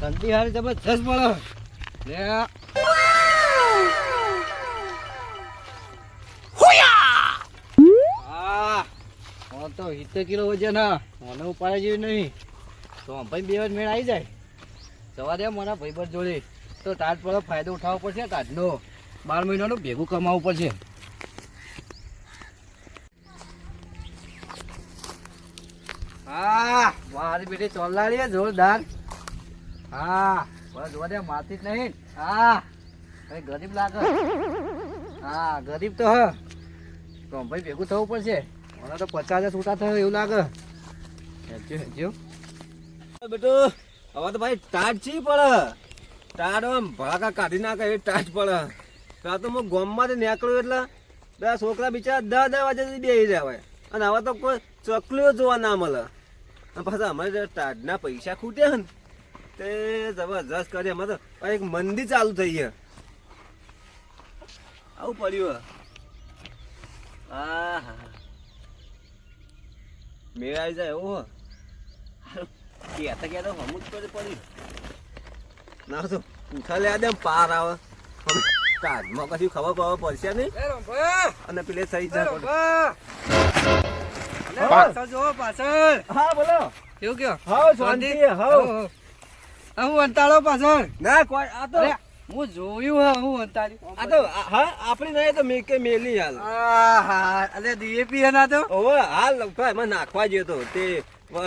ઠંડી હારી જબરજસ્ત પડે લે. તો સિત્તેર કિલો વજન હા મને ઉપાડે જેવી નહીં. તો ભાઈ બે વાર મેળ આવી જાય. જવા દે મારા ભાઈબંધ જોડે. તો તાજ પર ફાયદો ઉઠાવવો પડશે તાજનો બાર મહિનાનું ભેગું કમાવવું પડશે. હા મારી બેટી ચોલાડી જોરદાર હા, બસ દે મારતી જ નહીં. હા ભાઈ ગરીબ લાગે. હા, ગરીબ તો હ. તો ભાઈ ભેગું થવું પડશે. મને તો પચાસ હજાર છૂટા થયો એવું લાગે. હેજો બેટું, હવે તો ભાઈ ટાટ ચી પડે. ટાટ આમ કાઢી નાખે એ ટાટ પડે. ત્યાં તો હું ગામમાંથી નીકળ્યો એટલે બે છોકરા બિચારા દસ દસ વાગે સુધી બેસી જાય અને હવે તો કોઈ ચકલીઓ જોવા ના મળે. પાછા અમારે જે ટાટના પૈસા ખૂટ્યા ને તે જબરજસ્ત કરે તો એક મંદિર ચાલુ થઈ છે. આવું પડ્યું હે. આ હા મેળ આવી જાય એવું હે. કહેતા કહેતા હમું જ પડી ના તો ઉઠા લે દે પાર આવે. કાઢમાં કશું ખબર ખબર પડશે નહીં. અને પેલે થઈ જાય પાછળ જો પાછળ. હા બોલો. કેવું કયો? હા શાંતિ આ હું અંતાળો પાછળ ના કોઈ આ તો હું જોયું હા હું અંતાળી. આ તો હા આપણી નહીં તો મેં કે મેલી હાલ. હા અરે ડીએપી એના તો? ઓવે હાલ એમાં નાખવા ગયો તો તે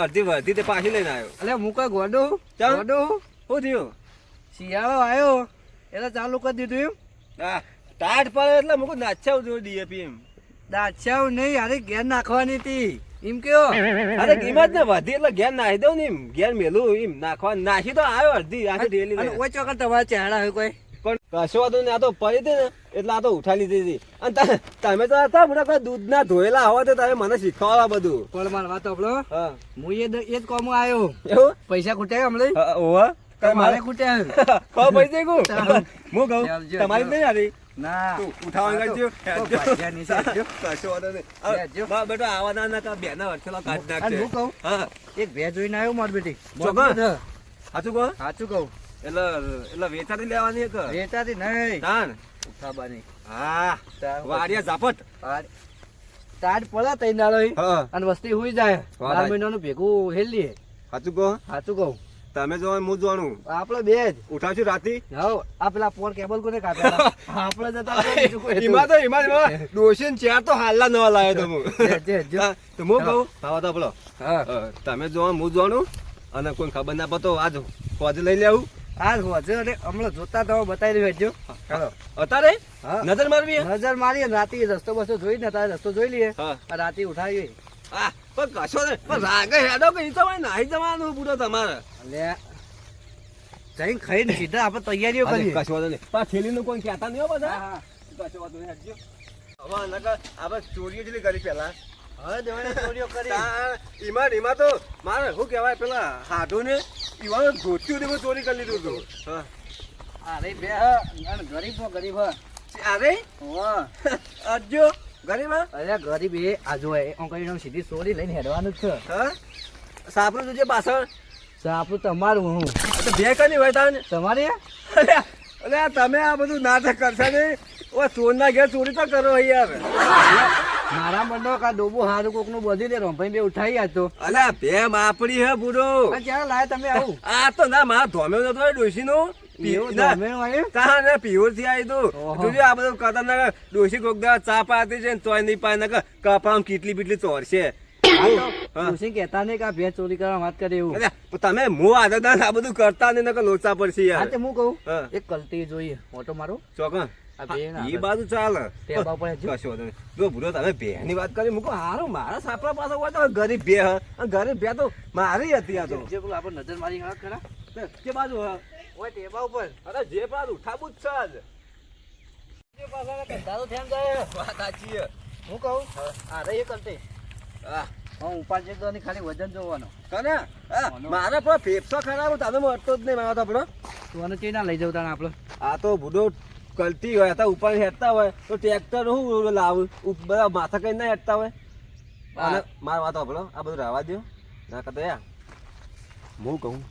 અડધી વર્ધી તે પાછી લઈને આવ્યો. અલે હું કઈ ગોડો. ગોડો શું થયું? શિયાળો આવ્યો એટલે ચાલુ કરી દીધું એમ. હા ટાટ પડે એટલે મૂકું નાચ્યા જોયું ડીએપી એમ. દાચાવ નહીં અરે ઘેર નાખવાની હતી. એમ કયો? અરે કિંમત ને વધી એટલે ઘેર નાખી દઉં ને એમ. ઘેર મેલું એમ. નાખવા નાખી તો આવ્યો અડધી આખી ડેલી ઓછો વખત તમારા ચહેરા હોય કોઈ? પણ કશો વાતો ને આ તો પડી હતી ને એટલે આ તો ઉઠા લીધી હતી. અને તમે તો હતા મને કોઈ દૂધ ના ધોયેલા હોવા તો તમે મને શીખવાડવા બધું. પણ માર વાત આપણો હું. એ એ જ કોમ આવ્યો. એવું? પૈસા ખૂટ્યા હમણાં? ઓવા મારે ખૂટ્યા. પૈસા હું કહું તમારી નહીં આવી. ના. તો- કરજો. કશો નહીં. બેટા આવા ના કા બેના વચ્ચેનો કાઢ નાખજે. હું કહું? હા. એક બે જોઈને આવ્યો માર બેટી. ચોકન? સાચું કહો? સાચું કહું. એટલે એટલે વેચાતી લેવાની એક? વેચાતી નહીં. તાન ઉઠાબાની. હા. વાડિયા ઝાપટ. તાડ પડે તઈ અને વસ્તી હુઈ જાય. બાર મહિનાનું ભેગું હેલીએ સાચું કહો? સાચું કહું. તમે જો હું જોવાનું. આપણે બે જ. ઉઠાવશું રાતી? હવ આ પેલા ફોન કેબલ કોને કાપ્યા? આપણે જતા. એમાં તો એમાં એમાં ચાર તો હાલના નવા લાવ્યો તો હું. જે, જે, જે. તો હું કહું? ભાવા તો આપણો હા. તમે જો હું જોવાનું અને કોઈ ખબર ના પડતો આજ ફોજ લઈ લેવું. આજ હોજે અને હમણાં જોતા તો બતાવી રહ્યો ચાલો અત્યારે નજર મારવી? નજર મારીએ ને રાતે રસ્તો બસ્તો જોઈ ને તારે રસ્તો જોઈ લઈએ. રાતે ઉઠાવીએ. હા પણ કશો ને પણ રાગે હેડો કે તો ભાઈ નાહી જવાનું પૂરો તમારે. એટલે જઈને ખાઈને સીધા આપણે તૈયારીઓ કરીએ. કશો નહીં. પણ થેલીનું કોઈ કહેતા નહીં હો બધા? કશો નહીં હેડજો. હવે નકર આપણે ચોરીઓ જેટલી કરી પેલા. હવે દેવાને ચોરીઓ કરી. તાણ ઈમાં ઈમાં તો મારે શું કહેવાય પેલા હાડો ને ઈવાનું ધોતિયું ને ચોરી કરી લીધું હતું. હા. અરે બે ગરીબ ગરીબ અરે? વાહ. ગરીબ અરે ગરીબ એ આ જો એ અંકલીનો સીધી ચોરી લઈને હેડવાનું જ છે. હા? સાપરું જોજે પાછળ. તો તમારું હું. બે કની હોય તાને તમારે? અલ્યા, તમે આ બધું નાટક કરશો ને ઓ ચોરના ઘેર ચોરી તો કરો યાર. મારા મંડો કા ડોબો હારું કોકનું બધી દે રોંભાઈ બે ઉઠાઈ આતો તો. અલ્યા માપડી હે બુડો. ક્યાં લાયા તમે આવું? આ તો ના મારા ધોમ્યો નતો ડોસી નું ના ને કેટલી બીટલી ચોરશે. કે ચોરી કરવા વાત કરે એવું. તમે મો આદત આ બધું કરતા નકર લોચા પડશે યાર. હું કહું. એક કલટી જોઈએ. ઓટો મારો. ચોકન? ના એ બાજુ ચાલે. જો ભૂરો તમે બે ની વાત કરી મૂકો હારું મારા સાપડા પાસે હોય તો ગરીબ બે ગરીબ બે તો મારી હતી આ તો. જે આપણે નજર મારી ખરા. કે બાજુ હ. ઓય ટેબા ઉપર. અરે જે બાજુ ઉઠાવું જ છે આજ. જે જાય. વાત સાચી હું કહું? આ એક કલટી હા. હું ઉપાડ જતો ને ખાલી વજન જોવાનો. કને? હા, મારે પણ ફેફસો ખરાબ તને મળતો જ નહીં મારા આપણો તું ચઈ ના લઈ જવું તાણે આપણો? આ તો બુડો કલતી હોય તો ઉપર હેઠતા હોય તો ટ્રેક્ટર હું લાવું? બધા માથા કઈ ના હેઠતા હોય? અને માર વાત આપણો આ બધું રહેવા દો ના કરતા હું કહું.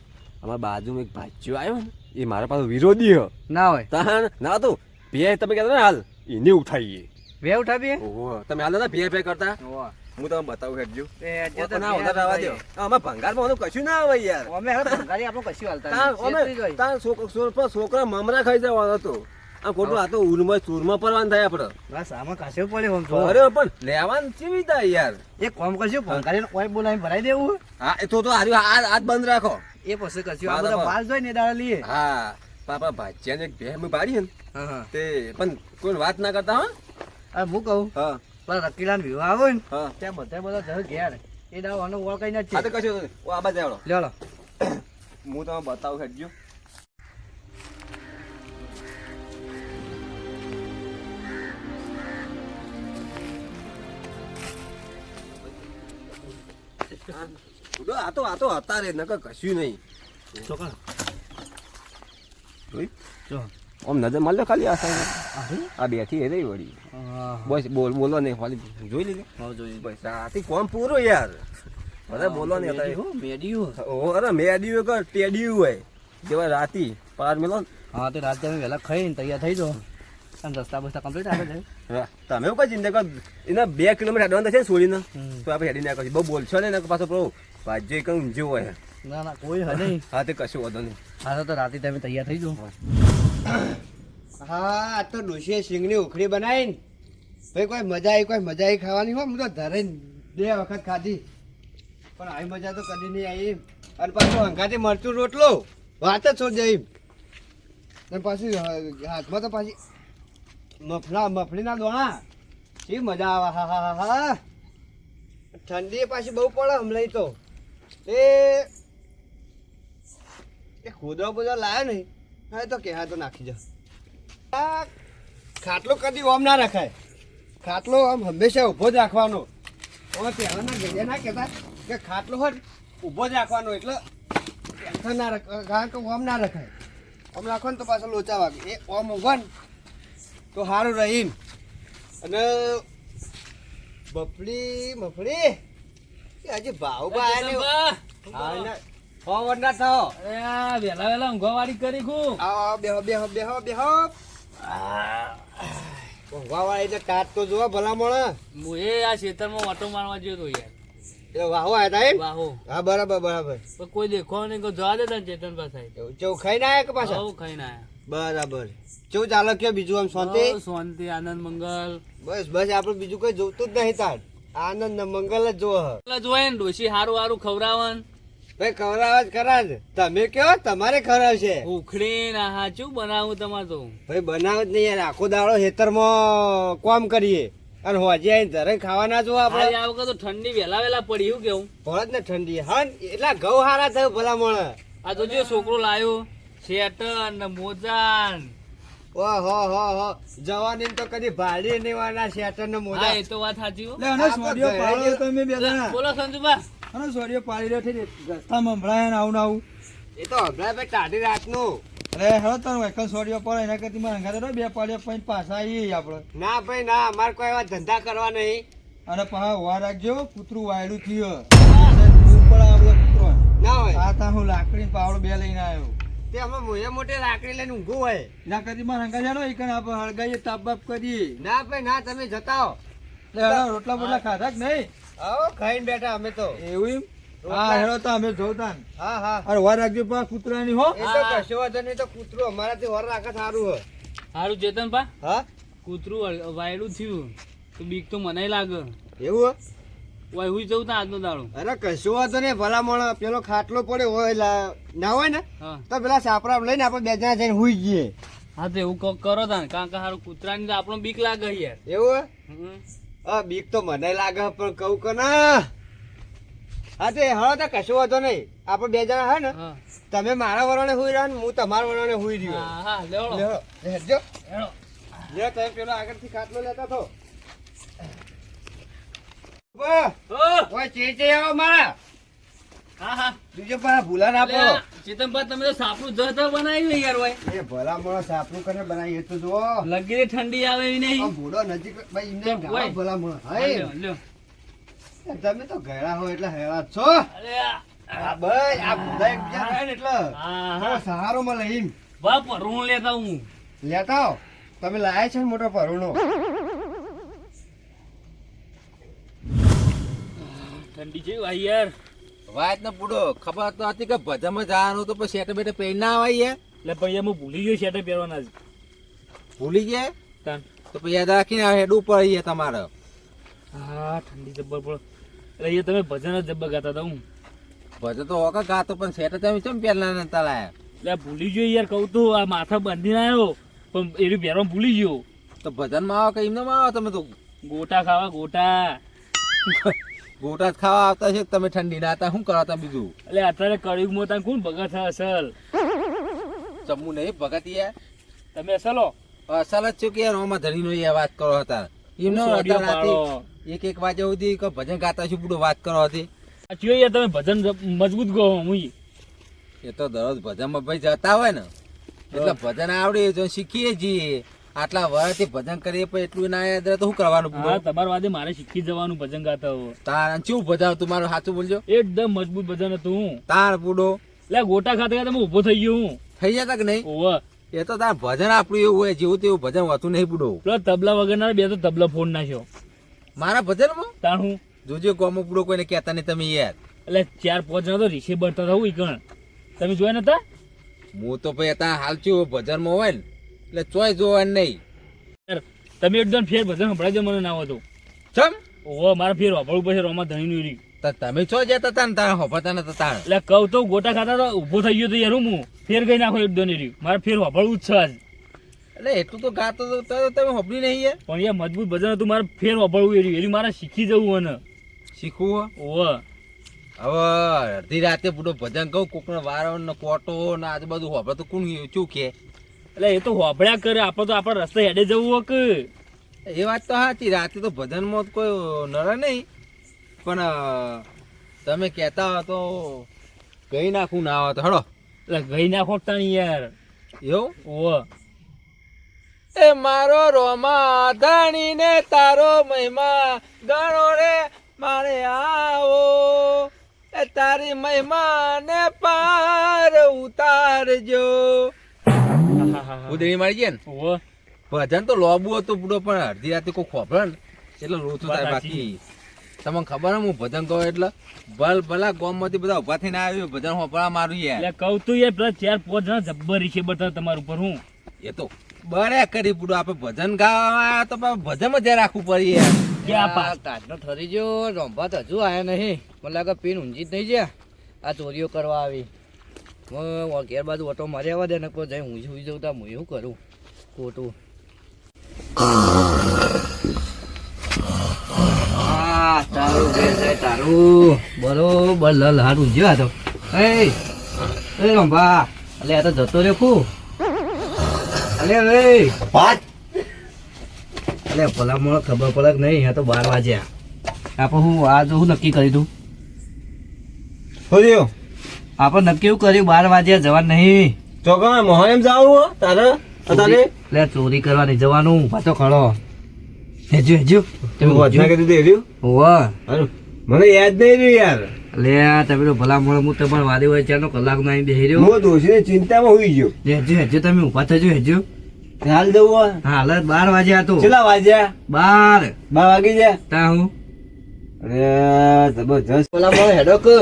અમારા બાજુમાં એક ભાજ્યો આવ્યો ને એ મારા પાસે વિરોધી હ. ના હોય. તાણ ના તો ભે તમે કહેતા ને હાલ એને ઉઠાવીએ બે ઉઠાવીએ? તમે હાલ ના ભે ભે કરતા? હું તમને બતાવું હેડજો એ ના બે વધારે દો અમે ભંગારમાં કશું ના આવે યાર. અમે ભંગારી આપણો કશું હાલતા છોકરા મમરા ખાઈ જવાનો હતો આ ખોટું આ તો ઉરમાં ચૂરમાં પરવાન થાય આપડે બસ આમાં કશું પડે તો. અરે પણ લેવાનું કેવી થાય યાર? એ કોમ કરશું કરીને કોઈ બોલાવી ભરાઈ દેવું હા એ તો તો હાર્યું આ હાથ બંધ રાખો. એ પછી કશું આ બધા માલ જોઈ ને દાડા લઈએ. હા પાપા ભાજ્યા ને બે પાડી ને. તે પણ કોઈ વાત ના કરતા હા? હું કહું? હા. પણ રકીલા ને વિવાહ આવે ને ત્યાં બધા બધા ઘર ઘેર. એ દાવ આનો ઓળખાઈ આ તો કશું આ બાજુ આવડો. લ્યો લો હું તમે બતાવું હેડજો. આ તો આ તો હતા રે નકર કશું નહીં. આમ નજર માર લો ખાલી આ સાઈડ. આ બેઠી એ રહી વળી. બસ બોલ બોલો નહીં ખાલી જોઈ લીધું. હા જોઈ બસ આથી કોમ પૂરો યાર. અરે બોલો નહીં હતા મેડિયું, અરે મેડિયું કર ટેડિયું હોય. જેવા રાતી પાર મેલો. હા તો રાતે અમે વહેલા ખાઈને તૈયાર થઈ જાઓ. અને રસ્તા બસ્તા કમ્પ્લીટ આવે છે. તમે કઈ ચિંતા કરો. એના બે કિલોમીટર અડવાના છે ને છોડીને તો આપણે હેડી નાખો બહુ બોલશો ને પાછો પ્રો ભાજ્ય કઈ ઊંઝ્યો હોય. ના ના કોઈ હે નહીં. હા તે કશું વાંધો નહીં. હા તો રાતે તમે તૈયાર થઈ જાઓ. હા આ તો ડોશીએ સિંગની ઉખડી બનાવીને ભાઈ કોઈ મજા આવી કોઈ મજા આવી ખાવાની હોય હું તો ધરે બે વખત ખાધી. પણ આવી મજા તો કદી નહીં આવી. અને પાછું હંગાથી મરચું રોટલો વાત જ છોડ જઈ અને પાછું હાથમાં તો પાછી મફલા મફળીના દોણા. શી મજા આવે? હા હા હા હા. ઠંડી પાછી બહુ પડે હમણાં તો. એ એ ખોદો બધો લાયો નહીં. હા, એ તો કે હા તો નાખી જા આ ખાટલો કદી ઓમ ના રખાય. ખાટલો આમ હંમેશા ઊભો જ રાખવાનો. હવે પહેલાના ના કહેતા કે ખાટલો હોય ઊભો જ રાખવાનો એટલે ટેન્શન ના રખ કારણ કે ઓમ ના રખાય. ઓમ રાખો ને તો પાછો લોચા વાગે. એ ઓમ ઊભો ને તો સારું રહીમ અને બફડી મફળી આજે ભાવ બા હા ના થાઓ વેલા વેલા ઊંઘવાવાળી કરી ખું આવો આવો, બેહો બેહો બેહો બેહો. ઊંઘવાવાળા એટલે ટાટ તો જોવા ભલા મળે હું એ આ ખેતરમાં ઓટો મારવા ગયો તો યાર. એટલે વાહો આવ્યા તા એમ? વાહો. હા બરાબર બરાબર. કોઈ દેખો નહીં કોઈ જવા દેતા ચેતન પાસે એવું ચેવું ખાઈને આવ્યા કે પાછા? ખાઈ ના આયા. બરાબર. કેવું ચાલે કે બીજું આમ શાંતિ? શાંતિ આનંદ મંગલ. બસ બસ આપણે બીજું કઈ જોતું જ નહીં તાર. આનંદ ને મંગલ જ જોવો. હ. ને ડોશી હારું હારું ખવડાવન. ભાઈ ખવડાવવા જ ખરા જ. તમે કયો તમારે ખવડાવશે. ઉખડી ના હાચું બનાવું તમારે તો. ભાઈ બનાવ જ નહીં યાર. આખો દાડો ખેતરમાં કોમ કરીએ. અને હોજે આવીને ધરે ખાવાના જો જોવા આપણે. આ વખત તો ઠંડી વેલા વેલા પડી એવું કેવું? ભરત ને ઠંડી. હા એટલા ઘઉં હારા થયું ભલા મળે આ તો જો છોકરો લાયો. શેટર ને મોજા ને. ઓહ હો હો હો જવાની તો કદી ભાડી નહીં વાળા શેટર ને મોજા. એ તો વાત સાચી હો. લે સોડિયો પાડો તમે બે જણા. બોલો સંજુબા આનો સોડિયો પાડી રહ્યો છે રસ્તામાં હંભળાય ને આવું ને આવું. એ તો હમણાં ભાઈ ટાઢી રાતનું અરે હેડો તને વૈકલ સોડિયો પડે એના કરતી મને હંગાતે બે પાડ્યો પછી પાછા આવીએ આપણે. ના ભાઈ ના અમારે કોઈ એવા ધંધા કરવા નહીં. અને પાછા વાર રાખજો કૂતરું વાયડું થયું. પડે કૂતરો. ના હોય. આ તા હું લાકડી ને પાવડો બે લઈને આવ્યો. તે અમે મોયે મોટે લાકડી લઈને ઊંઘું હોય. કરતી મારા હંગા હેડો એક આપણે હળગાઈએ તાપ બાપ કરી ના ભાઈ ના તમે જતાઓ. હો હેડો રોટલા બોટલા ખાધા કે નહીં? આવો ખાઈને બેઠા અમે તો. એવું એમ? હા હેડો તો અમે જોતા ને. હા હા. અરે વાર રાખજો પા કૂતરાની હો. એ તો કશો વાંધો નહીં તો કૂતરું અમારાથી વર રાખે સારું હોય. સારું ચેતન પા. હા? કૂતરું વાયડું થયું. તો બીક તો મને લાગે. એવું વાય હુઈ જવું તા આજનો દાડો. અરે કશું વાંધો નહીં. ભલા મોણો પેલો ખાટલો પડ્યો હોય ના હોય ને તો પેલા સાપરા લઈને આપણે બે જણા જઈને હુઈ જઈએ. હા તો એવું કોક કરો તા કારણ કે હારું કૂતરાની તો આપણો બીક લાગે યાર. એવું હા? બીક તો મને લાગે પણ કહું કે ના. હા તે હા તો કશું વાંધો નહીં. આપણે બે જણા હે ને તમે મારા વરણે હુઈ રહ્યા ને હું તમારા વરણે હુઈ રહ્યો. હા હા લેવડો. લેજો. હેડો. તમે પેલો આગળથી ખાટલો લેતા થો લ્યો, હાય લ્યો. તમે તો ગયા હો? એટલે હેરા જ છો સહારો વાહ પરું લેતા હું. લેતા આવો. તમે લાયા છે ને મોટો પરુણો? ઠંડી છે ભાઈ યાર. વાત ને પૂડો ખબર તો હતી કે ભજામાં જવાનું તો પછી શેટે બેટે પહેરી ના આવાય એટલે ભાઈ અમે ભૂલી ગયો શેટર પહેરવાના જ. ભૂલી ગયા? તન. તો પછી યાદ રાખીને હેડ ઉપર આવીએ તમારે. હા ઠંડી જબ્બર પડે. એટલે અહીંયા તમે ભજન જ જબ્બર ગાતા હતા હું. ભજન તો હોકા ગાતો પણ શેટે તમે કેમ પહેલા નતા લાયા એટલે ભૂલી ગયો યાર કહું તો આ માથા બાંધીને આવ્યો પણ એનું પહેરવા ભૂલી ગયો. તો ભજનમાં આવો કે એમને આવો તમે તો? ગોટા ખાવા ગોટા. ગોટા જ ખાવા આવતા છે તમે ઠંડી ના હતા શું કરાતા બીજું? એટલે અત્યારે કળિયુગમાં તાન કોણ ભગત છે અસલ? ચમુ નહીં ભગત યાર તમે અસલો અસલ જ છો કે યાર ઓમાં ધણીનો એ વાત કરો હતા. એમનો. એક એક વાગે સુધી કે ભજન ગાતા છું બધું વાત કરો હતી. ચિયો યાર તમે ભજન મજબૂત ગો હું એ તો દરરોજ ભજનમાં ભાઈ જતા હોય ને. એટલે ભજન આવડે જો શીખીએ છીએ. આટલા વર્ષથી ભજન કરીએ પણ એટલું ના યાદ રહે તો શું કરવાનું હા પૂરો તમારા વાદે મારે શીખી જવાનું ભજન ગાતા હો તાર શું ભજાવ તું મારું સાચું બોલજો. એકદમ મજબૂત ભજન હતું હું. તાર પૂડો એટલે ગોટા ખાતે ખાતા હું ઊભો થઈ ગયો હું. થઈ જતા કે નહીં? ઓવા. એ તો તાર ભજન આપણું એવું હોય જેવું તેવું ભજન હોતું નહીં પૂડો પેલો તબલા વગરના બે તો તબલા ફોન નાખ્યો. મારા ભજનમાં? તાણ હું. જોજો કોમો પૂડો કોઈને કહેતા નહીં તમે યાર. એટલે ચાર પાંચ જણા તો રિસીવ બનતા હતા હું કણ. તમે જોયા નતા? હું તો ભાઈ ત્યાં હાલ છું ભજનમાં હોય ને. એટલે ચોય જોવાનું નહીં. તમે એકદમ ફેર ભજન સંભળાજો મને ના હતો ચમ? ઓ મારા ફેર વાપરવું પછી રોમા ધણીનું તો તમે છો જતા હતા ને તારા હોપાતા નતા તાર એટલે કહું તો ગોટા ખાતા તો ઊભો થઈ ગયો તો યાર હું ફેર ગઈ નાખો એકદમ રહ્યું મારે ફેર વાપરવું જ છે આજ. એટલે એટલું તો ગાતો તો તમે હોપડી નહીં યાર. પણ યાર મજબૂત ભજન હતું મારે ફેર વાપરવું રહ્યું એર્યું મારે શીખી જવું અને. શીખવું? ઓહો. હવે અડધી રાતે પૂરો ભજન કહું કોકનો વારો ને કોટો ને આજુબાજુ હોપડે તો કોણ શું કે? એટલે એ તો હોભળ્યા કરે. આપણે તો આપણે રસ્તે હેડે જવું કે? એ વાત તો સાચી. રાતે તો ભજનમાં તો કોઈ નડે નહીં. પણ તમે કહેતા હો તો ગઈ નાખું ના આવે તો. હળો. એટલે ગઈ નાખો તાણી યાર. એવું? ઓ એ મારો રોમા ધણી ને તારો મહિમા ગણો રે મારે આવો. એ તારી મહિમા ને પાર ઉતારજો. ઉદળી મારી ગયા ને ભજન તો લોબુ હતું પૂરો પણ અડધી રાતે કોઈ ખોભરે ને. એટલે લોચું થાય બાકી. તમને ખબર હે હું ભજન કહું એટલે ભલ ભલા ગોમમાંથી બધા ઊભા થઈને આવ્યો ભજન હોપળા મારું યાર એટલે કહું તું યાર પ્લસ ચાર પાંચ જણા જબ્બર છે બધા તમારા ઉપર હું? એ તો બરે કરી પૂરું આપણે ભજન ગાવા તો ભજન જ રાખવું પડે યાર. કે આ પા- તાજનો ઠરી ગયો રંભાત તો હજુ આયા નહીં. મને લાગે પીન ઊંઘી જ નહીં જ્યાં આ ચોરીઓ કરવા આવી. ઘેર બાજુ ઓટો મારી આવવા દે ને કોઈ જઈ હું સુઈ જવું તો હું શું કરું ખોટું. આ તારું તારું. બરોબર લલ હાર આ તો. એ એ રંભા અલે આ તો જતો રહ્યો ખું અલે એ. વાત? અલે ભલા ખબર પડે કે નહીં આ તો બાર વાગ્યા. આપણે હું આ જો હું નક્કી કરી દઉં. શું આપણે નક્કી એવું કર્યું બાર વાગ્યા જવાનું નહીં. ચોકા મોહન એમ જાવું તારે? તારે? એટલે ચોરી કરવાની જવાનું. પાછો ખડો. હેજો હેજો તમે વધના ઊંઘ્યું? કીધું હેજો હોવે. મને યાદ નહીં રહ્યું યાર. લે તમે તો ભલા મને હું તમારે વાદે હોય ચારનો કલાકમાં અહીં બેહી રહ્યો. હું દોશીની ચિંતામાં હોઈ ગયો. હેજો હેજો તમે ઊભા થજો હેજો હાલ જવું હા હાલત બાર વાગ્યા તો. કેટલા વાગ્યા? બાર. બાર વાગી ગયા? તા હું. અરે જબરજસ્ત. પેલા મને હેડો કે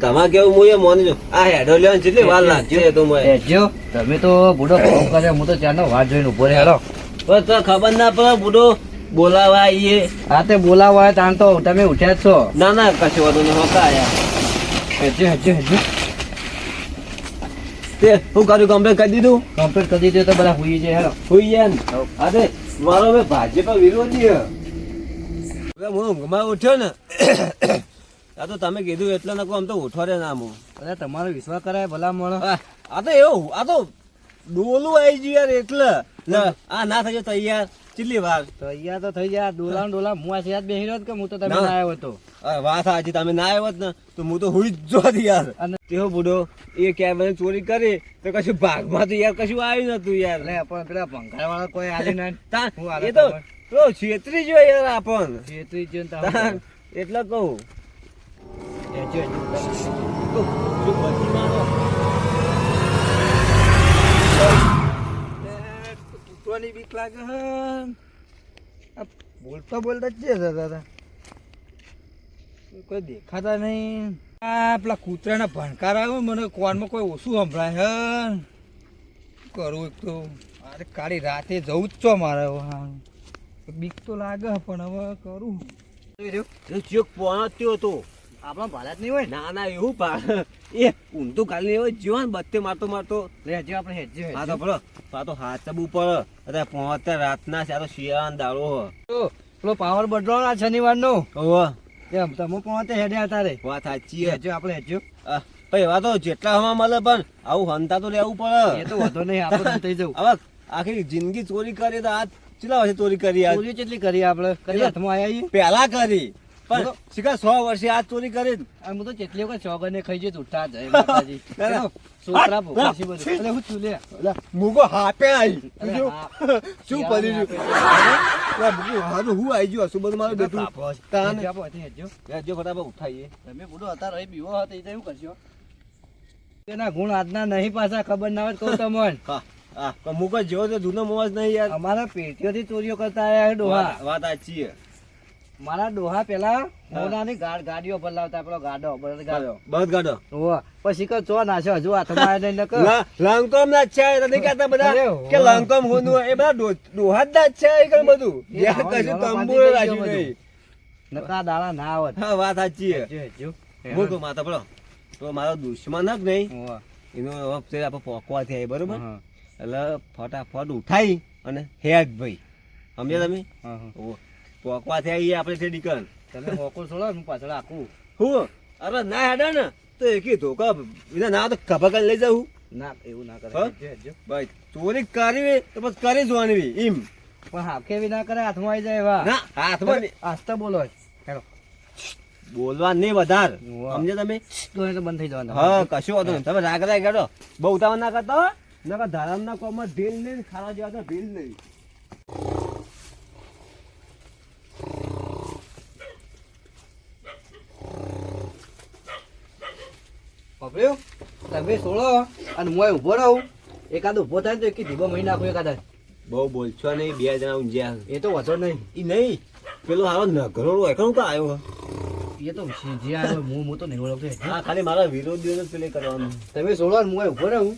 તમારે કેવું? હું એ મોની આ હેડો લેવાની કેટલી વાર લાગશે તો મને જો તમે તો બુડો ફોન કરે હું તો ચારનો વાત જોઈને ઊભો રહે હેડો પણ તો ખબર ના પડે બુડો બોલાવા આવીએ આ તે બોલાવા તાણ તો તમે ઉઠ્યા જ છો. ના ના કશું વાંધો નહીં હોતા આયા. હેજો હેજો હજુ તે હું કર્યું કમ્પ્લેટ કરી દીધું? કમ્પ્લેટ કરી દીધું તો બધા હુઈ જાય હેલો. હુઈ જાય ને અરે મારો હવે ભાજપ વિરોધી હે. હું ઊંઘમાં ઉઠ્યો ને આ તો તમે કીધું એટલે નકો આમ તો ઉઠવા રે ના હું. અરે તમારો વિશ્વાસ કરાય ભલા મોણો આ તો એવું આ તો ડોલું આવી ગયું યાર એટલે. આ ના થયો તૈયાર. કેટલી વાર. તૈયાર તો થઈ જાય. ડોલા ડોલા હું આ સિયાદ બેહી રહ્યો કે હું તો તમે ના. ના આવ્યો હતો વાત આજે તમે ના આવ્યો જ ને તો હું તો હુઈ જ જોત યાર. અને તેવો બુડો એ કેમેરા ચોરી કરી તો કશું ભાગમાં તો યાર કશું આવ્યું નતું યાર. એટલે પણ પેલા પંખા વાળા કોઈ આવી ના તા- એ તો? તો છેતરી જો યાર આપણ. છેતરી જો ને એટલે કહું જો બચી બીક લાગે બોલતા બોલતા જ છે દાદા કોઈ દેખાતા નહીં આ પેલા કૂતરાના ભણકાર આવે મને કોનમાં કોઈ ઓછું સંભળાય હે કરું એક તો અરે કાળી રાતે જવું જ છો મારે હા બીક તો લાગે પણ હવે કરું ચેક પહોંચ્યો હતો આપણા ભારત નહીં હોય? ના ના એવું પા એ ઊંધું ગાલી નહીં હોય જીવન બત્તે મારતો મારતો. લે આપણે હેજે હા તો પેલો પા તો હાથ ચબુ પર અત્યારે પહોંચતા રાતના છે આ તો શિયાળાનો દાડો હ. પેલો પાવર બદલો આ શનિવારનો? ઓહો. એમ તમે પણ હેડે હતા રે વાત સાચી હેજો આપણે હેજો. ભાઈ એવા તો જેટલા હવા મળે પણ આવું હંતા તો લેવું પડે. એ તો વધો નહીં આપણે થઈ જવું. હવે આખી જિંદગી ચોરી કરી તો આ કેટલા વર્ષે ચોરી કરી ચોરી કેટલી કરી આપણે? કરી હાથમાં છીએ પહેલા કરી. પણ. સો વર્ષે આ ચોરી કરી. હું તો કેટલી વખત ચોગને ખાઈ જઈ ઉઠા જાય માતાજી. ચલો, છોકરા બધું. હું છું મુગો હાપે આવી અરે જો, હા. શું પડી આપે. હું આવી ગયું? હશું બધું મારું બેઠું તાને? હેજો હેજો ફટાફટ ઉઠાઈએ. તમે બોલો હતા રહી બીવો હતો એ તો કરશો. એના ગુણ આજના નહીં પાછા ખબર ના હોય કહું તમને. મુકો જેવો તો જૂનો મોજ નહીં યાર. અમારા પેટીઓથી ચોરીઓ કરતા છે ડોહા. વાત વાત સાચી છે. મારા ડોહા પેલા મોનાની ગાડ ગાડીઓ પર લાવતા પેલો ગાડો બળદ ગાડો. બળદ ગાડો. ઓ પછી કે ચો નાશો હજુ હાથમાં આવ્યો નહીં નકર. લા- લંકોમ ના છે એ તો નહીં કહેતા બધા. કે. લંકોમ હોનું એ બધા ડોહા જ ના છે એ બધું. જે કશું તંબુ રાખ્યું નહીં. નકર દાડા ના આવત. હા વાત સાચી છે. હેજો, હેજો. તો માતા પડો તો મારો દુશ્મન જ નહીં. એનો પેલા આપણે પોકવા થયા બરોબર? એટલે ફટાફટ ઉઠાઈ અને હેડ ભાઈ. સમજ્યા તમે? હા, હા. પોકવા થયા એ આપણે છે દીકન તમે હોકો છોડો હું પાછળ આખું. હું? અરે ના હેડે ને. તો એ કીધું કે એના ના તો ખભા કરી લઈ જાઉં. ના એવું ના કરે. ભાઈ ચોરી કરવી તો પછી કરી જોવાની એમ. પણ હાકે વિના કરે હાથમાં આવી જાય એવા. ના હાથમાં. આસ્તા બોલો હેલો બોલવા નહીં વધાર. સમજે તમે? તો એટલે બંધ થઈ જવાનું. હા કશું વાંધો નહીં. તમે રાગ રાગ કાઢો બહુ ઉતાવળ ના કરતા નકર ધરમના કોમમાં ઢીલ નહીં ખાવા જેવા તો ઢીલ નહીં. પકડ્યું તમે સોળો અને હું ઊભો રહું. એકાદ ઊભો થાય તો એક ધીબો મહી નાખું એકાદ. બહુ બોલશો નહીં બે જણા ઊંઝ્યા. એ તો વધો નહીં. એ નહીં. પેલો હારો નગરો એકણ કા આવ્યો. એ તો જે આવ્યો હું હું તો નહીં ઓળખતો. હા ખાલી મારા વિરોધીઓને પેલે કરવાનું. તમે સોળો ને હું ઊભો રહું.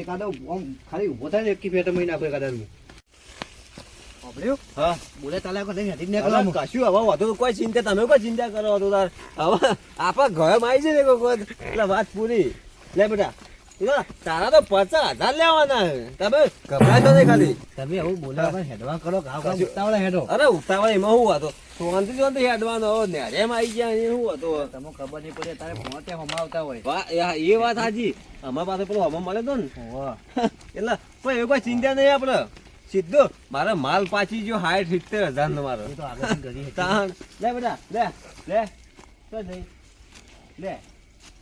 એકાદો આમ ખાલી ઊભો થાય ને એક ફેટ મહી નાખું એકાદ હું હા. બોલે કોઈ નહીં હેડી જ કશું હવે વધુ કોઈ ચિંતા તમે કોઈ ચિંતા કરો હતો તાર. હવે આપણા ઘરે આવી છે ને કોઈ એટલે વાત પૂરી. લે બેટા. તારા તો પચાસ હજાર લેવાના તમે ગભરાશો નહીં ખાલી. તમે એવું હેડવા કરો ઉતાવળે હેડો. અરે ઉતાવળ એમાં શું હતો શાંતિ શાંતિ હેડવાનો. નેરેમ આવી ગયા એ શું હતો તમને ખબર નહીં પડે તારે પહોંચે હમાવતા હોય. એ વાત સાચી. અમારા પાસે પેલો હમા મળે તો ને. એટલે પણ એવું કોઈ ચિંતા નહીં આપણે. સીધો. મારે માલ પાછી જો હાઈટ સિત્તેર હજાર નો મારો. તાણ. લે બેટા લે લે. તો જઈ લે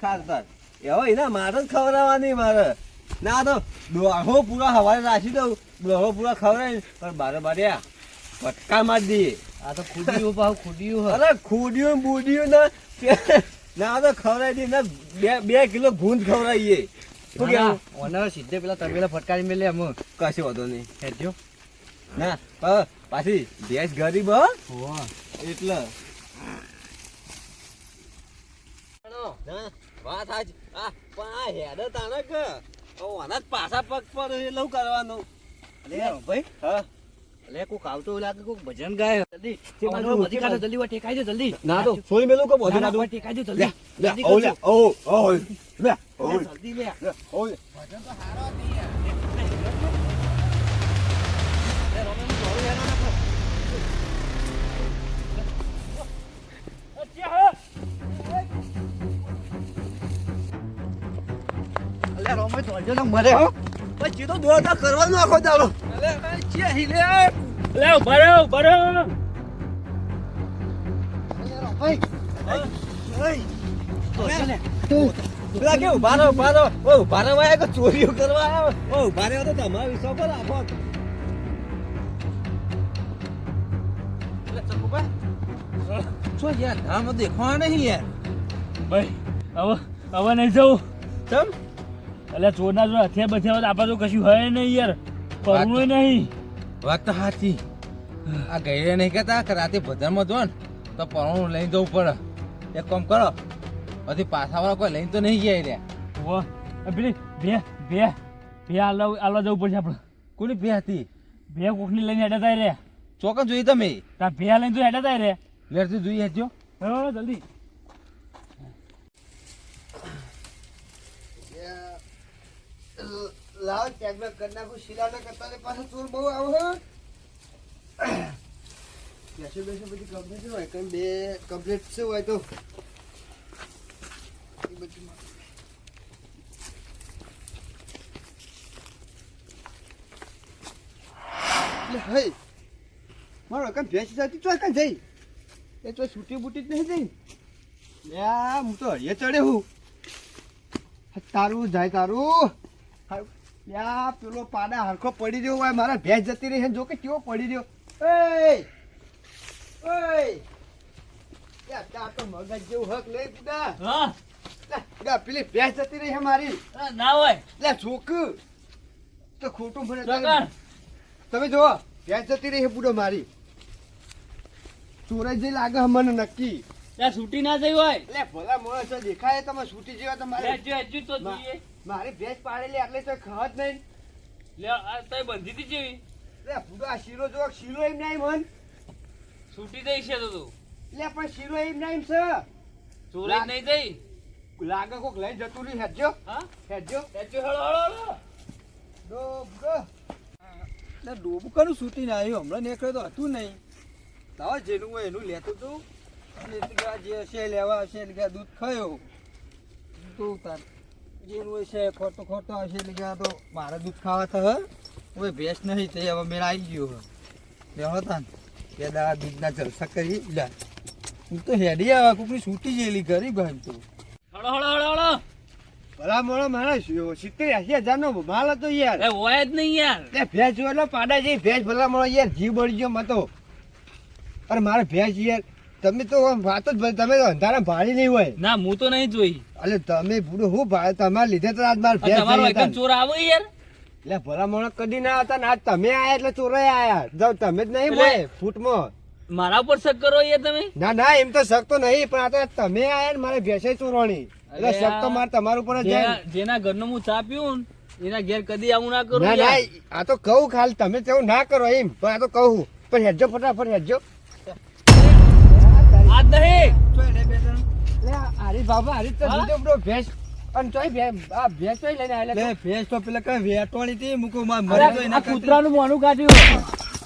ખાસ તાર એવો એના મારે જ ખવડાવવાની મારે. ના તો દોહો પૂરા હવારે રાખી દઉં. દોહો પૂરા ખવડાવી પણ બારે બારે આ ફટકા મારી દઈએ. આ તો ખુડિયું ભાવ ખુડિયું. અરે ખુડિયું બુડિયું ના. ના તો ખવડાવી દઈએ ના બે બે કિલો ગુંદ ખવડાવીએ. શું કેવું ઓનર સીધે પેલા તબેલા ફટકારી મેલે એમ. કશું વાંધો નહીં. હેડજો. ના પાછી ભેંસ ગરીબ એટલે. વાત આજ આ પણ આ હેડ તાણે કે? હવે પાછા પગ પર લઉં કરવાનું? અલે ભાઈ. હા. અલે કોક આવતો લાગે કોક ભજન ગાય. જલ્દી. તે મારો બધી કાઢો જલ્દી વા ટેકાઈ દો જલ્દી. ના તો સોઈ મેલું કો ના, ના, નાખું? ટેકાઈ દો જલ્દી. લે ઓ લે ઓ ઓ લે. ઓ લે, જલ્દી લે લે ઓ લે અલે રોમે તોડજો ને મરે હો પછી તો દોડતા કરવાનું આખો દાડો અલે ભાઈ ચે લે ઊભા રહો ઊભા રહો અલે રોમે ઓય ને પેલા કે ઊભા રહો ઊભા રહો. ઓ ઊભા રહો આયા કે ચોરીઓ કરવા આવ્યો. ઓ ઊભા રહ્યો તો તમારા પર યાર આમાં દેખવા નહીં યાર? ભાઈ હવે હવે નહીં જવું. ચમ? એટલે ચોરના જો હથિયાર બથિયાર આપણે તો કશું હોય નહીં યાર. કરવું નહીં. વાત તો સાચી. આ ગયે નહીં કહેતા કે રાતે બજારમાં જો ને તો પરણું લઈ જવું પડે. એક કામ કરો પછી પાછાવાળા કોઈ લઈને તો નહીં ગયા રે. આ પેલી બે બે બે આલો આલો જવું પડશે આપણે. કોની બે હતી? બે કોકની લઈને હેડા થાય રે. ચોકન જોઈ તમે? તા બે લઈને તો હેડા થાય રે. લેરથી જોઈ હેજો હા જલ્દી. લાવ ટેગમેન્ટ કરી નાખું શિલાને કરતા ને પાછો ચોર બહુ આવો હે. બેસો બેસો બધી કમ્પ્લીટ હોય? કઈ બે કમ્પ્લીટ છે હોય તો? બધું હઈ. મારો કામ ભેંસ જતી તો કઈ જઈ એ તો છૂટી બૂટી જ નહીં જઈ લે હું તો હળીએ ચડે હું. તારું, જાય તારું. લ્યા પેલો પાડા હરખો પડી રહ્યો હોય, મારા ભેંસ જતી રહી છે. જો કે કેવો પડી રહ્યો. એ ઓય! તાર તો મગજ જેવું હક લઈ બુડા હા. લ્યા, પેલી ભેંસ જતી રહી છે મારી. ના હોય. લે છોક. તો ખોટું ભરે તમે જુઓ ભેંસ જતી રહી છે બુડો મારી. ચોરાઈ જે લાગે મને નક્કી. ત્યાં છૂટી ના જઈ હોય. એટલે ભલા માણસ દેખાય તમે છૂટી જેવા તો મારે હેજુ હેજુ તો જોઈએ. મારી ભેંસ પાડેલી એટલે તો ખત નહીં. લે આ તઈ બંધી હતી જેવી. લે બુડો આ શીરો જો શીરો એમ નહીં મન. છૂટી જઈ છે તો તું. લે પણ શીરો એમ નહીં છે. ચોરી નહીં જઈ. લાગે કોક લઈ જતું નહીં હેજો હા? હેજો હેજુ હળો હળો હળો ડો બુડો એટલે ડોબકાનું શૂટિંગ આવ્યું હમણાં નીકળ્યો તો હતું નહીં. લાવો જેનું હોય એનું લેતો હતું અને જે હશે લેવા હશે એટલે દૂધ ખાયો. તો તાર જેનું હોય છે ખોટો ખોટો હશે એટલે તો મારે દૂધ ખાવા તો હવે ભેંસ નહીં થઈ હવે મેળ આવી ગયો હવે લેવા તા ને બે દાડા દૂધના જલસા કરી લે હું તો હેડી આવા કોકની છૂટી જેલી ગરીબ એમ તો. હળો હળો ભલા મોળો મારા સિત્તેર એસી હજાર નો માલ હતો યાર. એ હોય જ નહીં યાર. ભેંસ એટલે પાડા જેવી ભેંસ ભલા મોળો યાર જીવ બળી ગયો મતો અરે મારે ભેંસ યાર તમે તો આમ જ તમે તો અંધારા ભાડી નહીં હોય. ના હું તો નહીં જોઈ. એટલે તમે બુડો હું તમારે લીધે તો આજ માર ભેંસ તમારો એકદમ ચોર આવો યાર. એટલે ભલા કદી ના હતા ને આજ તમે આયા એટલે ચોરાય આયા. જાવ તમે જ નહીં ભાઈ ફૂટમાં. મારા ઉપર શક કરો યાર તમે. ના ના એમ તો શક તો નહીં પણ આ તો તમે આયા ને મારે ભેંસે ચોરવાની. એટલે શક તો માર મારે તમારા ઉપર જ જાય જેના- ઘરનો હું ચા પીઉં એના ઘેર કદી આવું ના કરું ના ના આ તો કહું ખાલી તમે તેવું ના કરો એમ. પણ આ તો કહું પણ હેજો ફટાફટ હેજો નહીં. આ હરી બાબા હરી તો હા? દૂધે ભેંસ. અને ચોય આ ભેંસ ચોય લઈને આયેલા ભેંસ તો પેલા કઈ વેટવાણી હતી મૂકો માં મરી તો આ કૂતરાનું મોઢું કાઢ્યું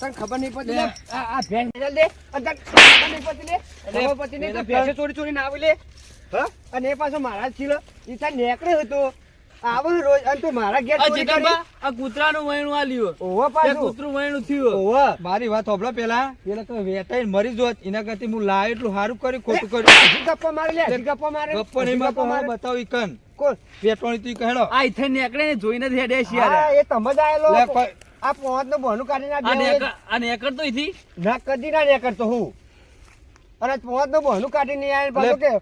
તને ખબર નહીં પડતી લે. આ આ ભેંસ દે અને તને ખબર નહીં પડતી લે. ખબર પડતી નહીં તો પેલા ચોરી ચોરી ના આવી લે. હા? અને એ પાછો મારા જ છીલો ઈ થાય હતો. આવો રોજ અને તું મારા ઘેર આ ચોરી કરી. આ કૂતરાનું વહેણું આલ્યું આ પાછું. કૂતરું વહેણું થયું. ઓહો. મારી વાત હોભળો પેલા. પેલા તો વેતાઈ મરી જોત. એના કરતી હું લાવ એટલું સારું કર્યું ખોટું કર્યું. ગપ્પા મારી લે ગપ્પા મારે. ગપ્પો નહીં ગપ્પા મારે. બતાવ ઈ કોણ? વેટોણી તું કહેડો આ ઇથે નીકળે ને જોઈને જ હેડે છે યાર. એ તમે જ આયેલો. આ પોંતનું બહાનું કાઢી ના આ નેકળ તો ઈથી? ના કદી ના ને કરતો હું. અને પોંતનું બહાનું કાઢીને આવીને પાછો કે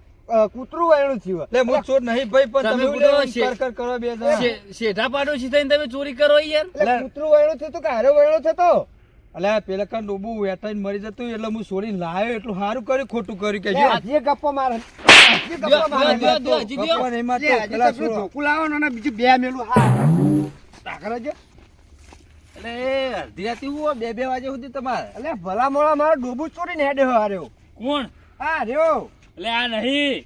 કૂતરું વળ્યું થયું એટલે હું ચોર નહીં ભાઈ પણ તમે બોલો કર કર કરો બે જણા. શેઠા પાડોશી થઈને તમે ચોરી કરો યાર. એટલે કૂતરું વળ્યું થયું તો કે હારો વળ્યો થતો? અલ્યા પેલા કાન ડોબું વેટાઈને મરી જતું એટલે હું છોડી લાવ્યો એટલું સારું કર્યું ખોટું કર્યું કે હજી ગપ્પો મારે. ધોકું લાવવાનું બીજું બે મેલું હા. તાકર જ. એટલે અડધી રાતે હું બે બે વાગે સુધી તમારે. એટલે ભલા મોળા મારો ડોબું ચોરીને હેડે હાર્યો કોણ? હા રહ્યો એટલે આ નહીં.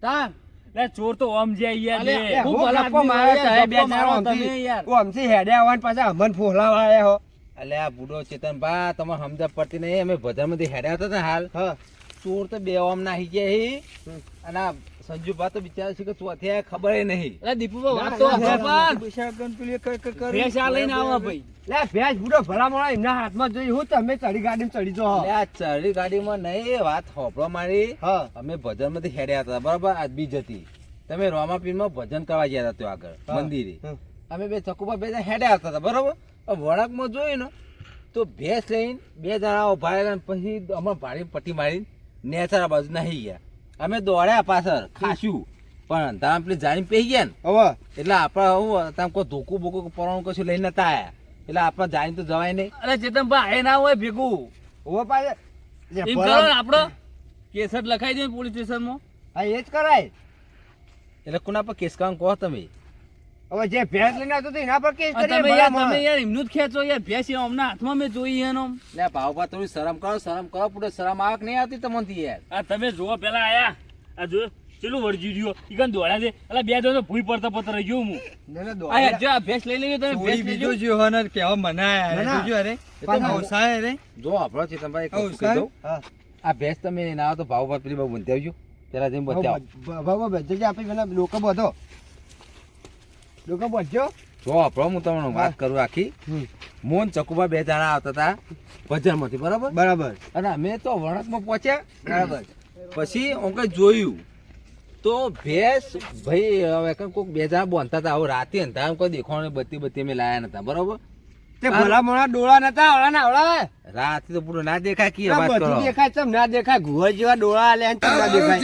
તાન. લે ચોર તો ઓમ જાય યાર લે. હું આદમી મારે યાર, બે ચાર તમે યાર. ઓમથી હેડે આવન પાછા અમન ફોલાવા આયા હો. અલે આ બુડો ચેતન બા તમે સમજા પડતી નહીં. અમે બજારમાંથી હેડ્યા હતા ને હાલ. હા. ચોર તો બે ઓમ નાહી ગયા હી. અને આ સંજુ બા તો બિચારા છે કે ચોથે આયા ખબર નહીં. અલે દીપુભા વાત તો ના, સાંભળો ના, પણ. પૈસા ગણપતિ કઈ કઈ કરી. ભેંસ આ લઈને આવો ભાઈ. લે ભેંસ બુડો ભલા મોળા એમના હાથમાં જોઈ હું તમે ચડી ગાડીમાં ચડી જો લે ચડી ગાડીમાં નહીં વાત હોપડો મારી. હા. અમે ભજનમાંથી હેડ્યા હતા બરાબર? આજ બીજ હતી. તમે રોમાપીરમાં ભજન કરવા ગયા હતા ત્યાં આગળ. મંદિરે. અમે બે ચકુબા બે હેડ્યા હતા બરાબર? હવે વળાંકમાં જોયું ને તો ભેંસ લઈને બે જણા ઊભા રહ્યા પછી અમારા ભાડી પટ્ટી મારીને નેચારા બાજુ નાહી ગયા. અમે દોડ્યા પાછળ ખાશું પણ અંધારામાં પેલી જાણી પી ગયા ને. હવે? એટલે આપણે હું તમે કોઈ ધોકું બોકું પરવાનું કશું લઈને નતા આવ્યા એટલે આપણે જાણી તો જવાય નહીં. અરે ચેતનભાઈ એ ના હોય ભેગું. હવે પાછા એમ કરો ને આપડે. કેસર લખાઈ દે પોલીસ સ્ટેશનમાં. હા એ જ કરાય. એટલે કોના પર કેસ કામ કહો તમે. હવે જે ભેંસ લઈને આવતો એના પર કેસ કરીએ તમે યાર તમે યાર એમનું જ ખેંચો યાર ભેંસ એમ હમણાં હાથમાં મેં જોઈ એનો. લે ભાવ ભાવ થોડી શરમ કરો શરમ કરો પૂરે શરમ આવક નહીં આવતી તમને યાર? આ તમે જુઓ પેલા આયા. આ જો ચેલું વળજી રહ્યો. ઈ કન દોડા છે. એટલે બે દોડો ભૂઈ પડતા પડતા રહી ગયો હું. ના, ના, આ દોડ્યા. જો આ ભેંસ લઈ લેજો તમે ભેંસ બીજો જો જ્યો હે કેવા મનાય ના. જોજો અરે તો મોસાય રે. જો આપણો છે તમે એક કહી દઉં. આ ભેંસ તમે ના આવો તો ભાવ ભાવ પેલી બાબુ બંધાવજો. પેલા જઈને બતાવો. ભ- ભ- ભ- ભ- આપી પેલા લોકો બધો. લોકો બધો જો આપણો હું તમને વાત કરું આખી. મોન ચકુબા બે જણા આવતા હતા બજારમાંથી બરાબર? બરાબર. અને અમે તો વણકમાં પહોંચ્યા બરાબર. પછી હું કઈ જોયું તો ભેંસ ભાઈ હવે કંઈક કોઈક બે જણા બાંધતા હતા હવે રાતે અંધારામાં કોઈ દેખાણ બત્તી બત્તી અમે લાયા નતા બરાબર? તે ભલા મોણા ડોળા નતા આવડા ના આવડા રાતે તો પૂરું ના દેખાય કી વાત કરો. દેખાય તમ ના દેખાય? ઘુવર જેવા ડોળા લે ના દેખાય?